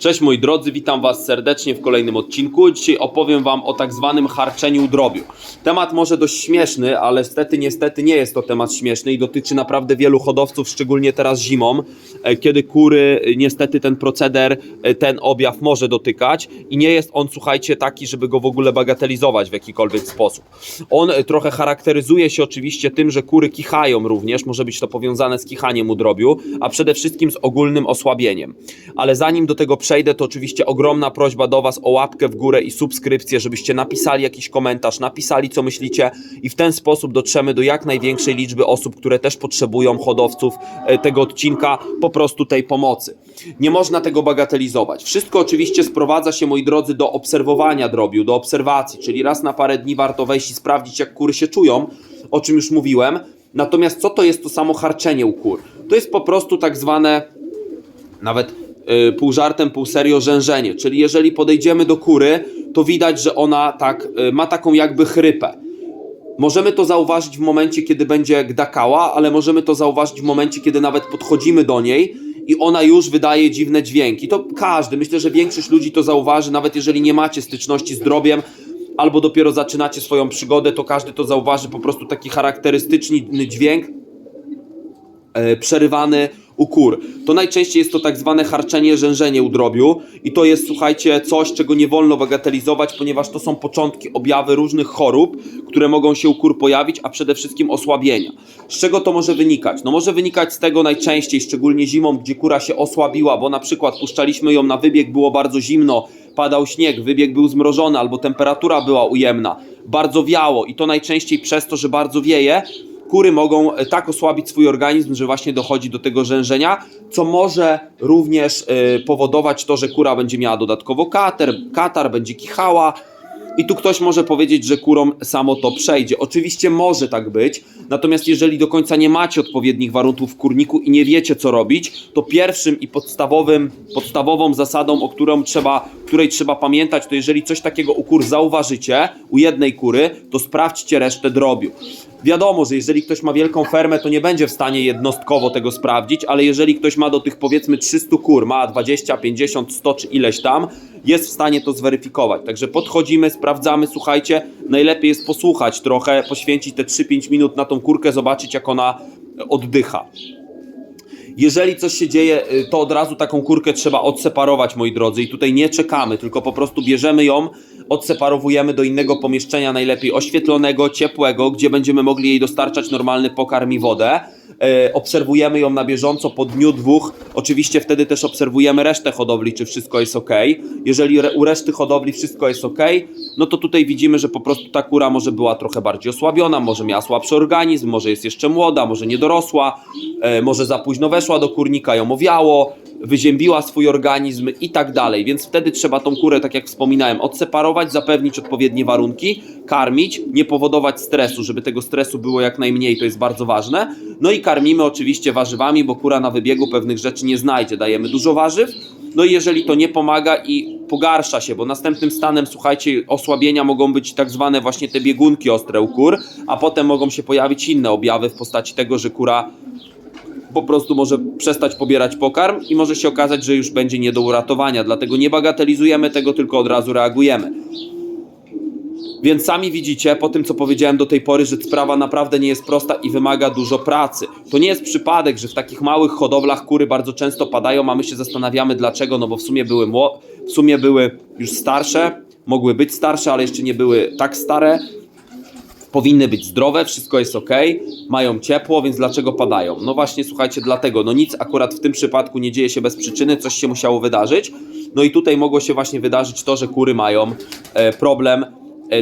Cześć moi drodzy, witam Was serdecznie w kolejnym odcinku. Dzisiaj opowiem Wam o tak zwanym harczeniu drobiu. Temat może dość śmieszny, ale niestety, niestety nie jest to temat śmieszny i dotyczy naprawdę wielu hodowców, szczególnie teraz zimą, e, kiedy kury, e, niestety ten proceder, e, ten objaw może dotykać i nie jest on, słuchajcie, taki, żeby go w ogóle bagatelizować w jakikolwiek sposób. On trochę charakteryzuje się oczywiście tym, że kury kichają również, może być to powiązane z kichaniem u drobiu, a przede wszystkim z ogólnym osłabieniem. Ale zanim do tego przejdę, to oczywiście ogromna prośba do Was o łapkę w górę i subskrypcję, żebyście napisali jakiś komentarz, napisali co myślicie i w ten sposób dotrzemy do jak największej liczby osób, które też potrzebują hodowców e, tego odcinka, po prostu tej pomocy. Nie można tego bagatelizować. Wszystko oczywiście sprowadza się, moi drodzy, do obserwowania drobiu, do obserwacji, czyli raz na parę dni warto wejść i sprawdzić, jak kury się czują, o czym już mówiłem. Natomiast co to jest to samo harczenie u kur? To jest po prostu tak zwane nawet pół żartem, pół serio rzężenie. Czyli jeżeli podejdziemy do kury, to widać, że ona tak y, ma taką jakby chrypę. Możemy to zauważyć w momencie, kiedy będzie gdakała, ale możemy to zauważyć w momencie, kiedy nawet podchodzimy do niej i ona już wydaje dziwne dźwięki. To każdy, myślę, że większość ludzi to zauważy, nawet jeżeli nie macie styczności z drobiem, albo dopiero zaczynacie swoją przygodę, to każdy to zauważy po prostu taki charakterystyczny dźwięk, e, przerywany u kur. To najczęściej jest to tak zwane harczenie, rzężenie u drobiu i to jest, słuchajcie, coś, czego nie wolno bagatelizować, ponieważ to są początki, objawy różnych chorób, które mogą się u kur pojawić, a przede wszystkim osłabienia. Z czego to może wynikać? No może wynikać z tego najczęściej, szczególnie zimą, gdzie kura się osłabiła, bo na przykład puszczaliśmy ją na wybieg, było bardzo zimno, padał śnieg, wybieg był zmrożony albo temperatura była ujemna, bardzo wiało i to najczęściej przez to, że bardzo wieje, kury mogą e, tak osłabić swój organizm, że właśnie dochodzi do tego rzężenia, co może również e, powodować to, że kura będzie miała dodatkowo kater, katar, będzie kichała. I tu ktoś może powiedzieć, że kurom samo to przejdzie. Oczywiście może tak być, natomiast jeżeli do końca nie macie odpowiednich warunków w kurniku i nie wiecie co robić, to pierwszym i podstawowym, podstawową zasadą, o którą trzeba, której trzeba pamiętać, to jeżeli coś takiego u kur zauważycie, u jednej kury, to sprawdźcie resztę drobiu. Wiadomo, że jeżeli ktoś ma wielką fermę, to nie będzie w stanie jednostkowo tego sprawdzić, ale jeżeli ktoś ma do tych powiedzmy 300 kur, ma 20, 50, 100 czy ileś tam, jest w stanie to zweryfikować. Także podchodzimy, sprawdzamy, słuchajcie, najlepiej jest posłuchać trochę, poświęcić te 3-5 minut na tą kurkę, zobaczyć jak ona oddycha. Jeżeli coś się dzieje, y, to od razu taką kurkę trzeba odseparować, moi drodzy, i tutaj nie czekamy, tylko po prostu bierzemy ją, odseparowujemy do innego pomieszczenia, najlepiej oświetlonego, ciepłego, gdzie będziemy mogli jej dostarczać normalny pokarm i wodę. E, obserwujemy ją na bieżąco po dniu, dwóch. Oczywiście wtedy też obserwujemy resztę hodowli, czy wszystko jest ok. Jeżeli u reszty hodowli wszystko jest ok, no to tutaj widzimy, że po prostu ta kura może była trochę bardziej osłabiona, może miała słabszy organizm, może jest jeszcze młoda, może niedorosła, e, może za późno weszła do kurnika, ją owiało, wyziębiła swój organizm i tak dalej. Więc wtedy trzeba tą kurę, tak jak wspominałem, odseparować, zapewnić odpowiednie warunki, karmić, nie powodować stresu, żeby tego stresu było jak najmniej, to jest bardzo ważne. No i karmimy oczywiście warzywami, bo kura na wybiegu pewnych rzeczy nie znajdzie. Dajemy dużo warzyw. No i jeżeli to nie pomaga i pogarsza się, bo następnym stanem, słuchajcie, osłabienia mogą być tak zwane właśnie te biegunki ostre u kur, a potem mogą się pojawić inne objawy w postaci tego, że kura po prostu może przestać pobierać pokarm i może się okazać, że już będzie nie do uratowania. Dlatego nie bagatelizujemy tego, tylko od razu reagujemy. Więc sami widzicie, po tym co powiedziałem do tej pory, że sprawa naprawdę nie jest prosta i wymaga dużo pracy. To nie jest przypadek, że w takich małych hodowlach kury bardzo często padają, a my się zastanawiamy dlaczego, no bo w sumie były, w sumie były już starsze, mogły być starsze, ale jeszcze nie były tak stare powinny być zdrowe, wszystko jest ok, mają ciepło, więc dlaczego padają? No właśnie, słuchajcie, dlatego, no nic akurat w tym przypadku nie dzieje się bez przyczyny, coś się musiało wydarzyć. No i tutaj mogło się właśnie wydarzyć to, że kury mają e, problem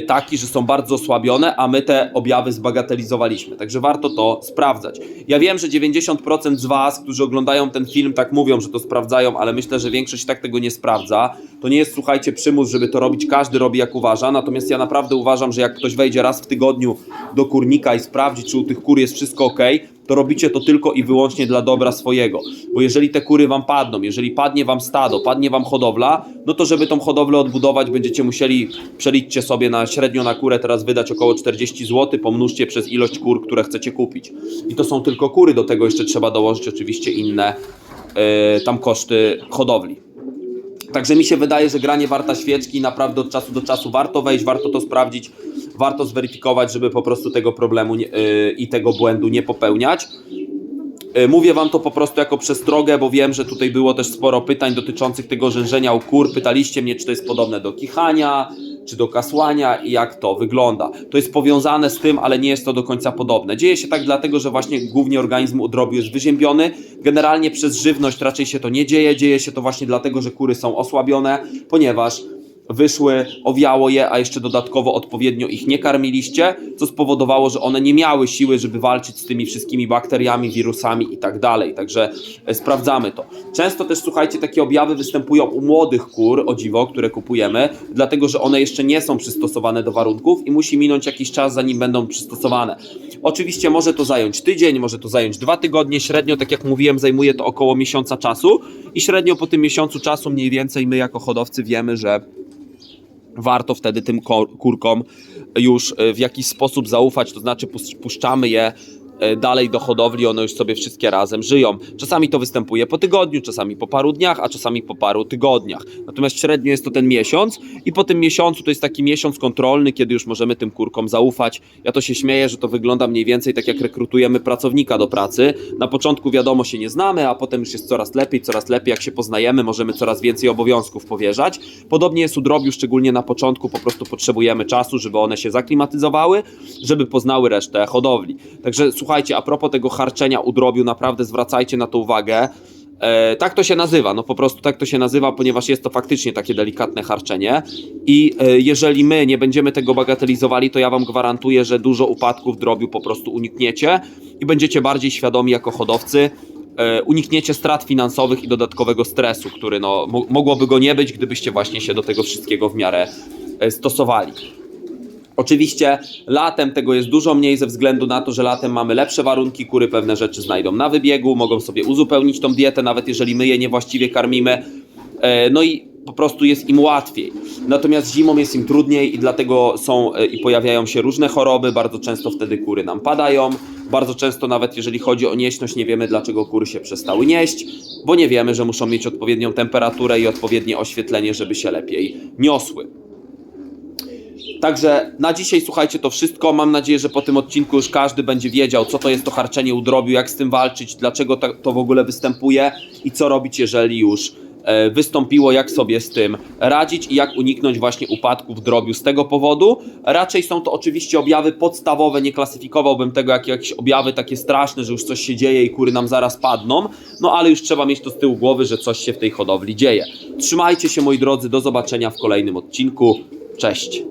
taki, że są bardzo osłabione, a my te objawy zbagatelizowaliśmy. Także warto to sprawdzać. Ja wiem, że 90% z Was, którzy oglądają ten film, tak mówią, że to sprawdzają, ale myślę, że większość tak tego nie sprawdza. To nie jest, słuchajcie, przymus, żeby to robić. Każdy robi jak uważa. Natomiast ja naprawdę uważam, że jak ktoś wejdzie raz w tygodniu do kurnika i sprawdzi, czy u tych kur jest wszystko ok, to robicie to tylko i wyłącznie dla dobra swojego. Bo jeżeli te kury wam padną, jeżeli padnie wam stado, padnie wam hodowla, no to żeby tą hodowlę odbudować, będziecie musieli, przeliczcie sobie na średnio na kurę teraz wydać około 40 zł, pomnóżcie przez ilość kur, które chcecie kupić. I to są tylko kury, do tego jeszcze trzeba dołożyć oczywiście inne e, tam koszty hodowli. Także mi się wydaje, że granie warta świeczki, naprawdę od czasu do czasu warto wejść, warto to sprawdzić, warto zweryfikować, żeby po prostu tego problemu nie, yy, i tego błędu nie popełniać. Yy, Mówię Wam to po prostu jako przestrogę, bo wiem, że tutaj było też sporo pytań dotyczących tego rzężenia u kur. Pytaliście mnie, czy to jest podobne do kichania, czy do kasłania i jak to wygląda. To jest powiązane z tym, ale nie jest to do końca podobne. Dzieje się tak dlatego, że właśnie głównie organizm u drobiu jest wyziębiony. Generalnie przez żywność raczej się to nie dzieje. Dzieje się to właśnie dlatego, że kury są osłabione, ponieważ wyszły, owiało je, a jeszcze dodatkowo odpowiednio ich nie karmiliście, co spowodowało, że one nie miały siły, żeby walczyć z tymi wszystkimi bakteriami, wirusami i tak dalej. Także e, sprawdzamy to. Często też, słuchajcie, takie objawy występują u młodych kur, o dziwo, które kupujemy, dlatego, że one jeszcze nie są przystosowane do warunków i musi minąć jakiś czas, zanim będą przystosowane. Oczywiście może to zająć tydzień, może to zająć dwa tygodnie, średnio, tak jak mówiłem, zajmuje to około miesiąca czasu i średnio po tym miesiącu czasu mniej więcej my jako hodowcy wiemy, że warto wtedy tym ko- kurkom już e, w jakiś sposób zaufać, to znaczy pus- puszczamy je dalej do hodowli, one już sobie wszystkie razem żyją. Czasami to występuje po tygodniu, czasami po paru dniach, a czasami po paru tygodniach. Natomiast średnio jest to ten miesiąc i po tym miesiącu to jest taki miesiąc kontrolny, kiedy już możemy tym kurkom zaufać. Ja to się śmieję, że to wygląda mniej więcej tak jak rekrutujemy pracownika do pracy. Na początku wiadomo się nie znamy, a potem już jest coraz lepiej, coraz lepiej jak się poznajemy, możemy coraz więcej obowiązków powierzać. Podobnie jest u drobiu, szczególnie na początku po prostu potrzebujemy czasu, żeby one się zaklimatyzowały, żeby poznały resztę hodowli. Także słuchajcie, a propos tego harczenia u drobiu, naprawdę zwracajcie na to uwagę. E, tak to się nazywa, no po prostu tak to się nazywa, ponieważ jest to faktycznie takie delikatne harczenie i e, jeżeli my nie będziemy tego bagatelizowali, to ja Wam gwarantuję, że dużo upadków drobiu po prostu unikniecie i będziecie bardziej świadomi jako hodowcy, e, unikniecie strat finansowych i dodatkowego stresu, który no, mo- mogłoby go nie być, gdybyście właśnie się do tego wszystkiego w miarę e, stosowali. Oczywiście latem tego jest dużo mniej ze względu na to, że latem mamy lepsze warunki, kury pewne rzeczy znajdą na wybiegu, mogą sobie uzupełnić tą dietę, nawet jeżeli my je niewłaściwie karmimy. E, No i po prostu jest im łatwiej. Natomiast zimą jest im trudniej i dlatego są e, i pojawiają się różne choroby. Bardzo często wtedy kury nam padają. Bardzo często nawet jeżeli chodzi o nieśność, nie wiemy dlaczego kury się przestały nieść, bo nie wiemy, że muszą mieć odpowiednią temperaturę i odpowiednie oświetlenie, żeby się lepiej niosły. Także na dzisiaj słuchajcie to wszystko. Mam nadzieję, że po tym odcinku już każdy będzie wiedział, co to jest to harczenie u drobiu, jak z tym walczyć, dlaczego to, w ogóle występuje i co robić, jeżeli już e, wystąpiło, jak sobie z tym radzić i jak uniknąć właśnie upadków drobiu z tego powodu. Raczej są to oczywiście objawy podstawowe, nie klasyfikowałbym tego jak jakieś objawy takie straszne, że już coś się dzieje i kury nam zaraz padną, no ale już trzeba mieć to z tyłu głowy, że coś się w tej hodowli dzieje. Trzymajcie się moi drodzy, do zobaczenia w kolejnym odcinku. Cześć!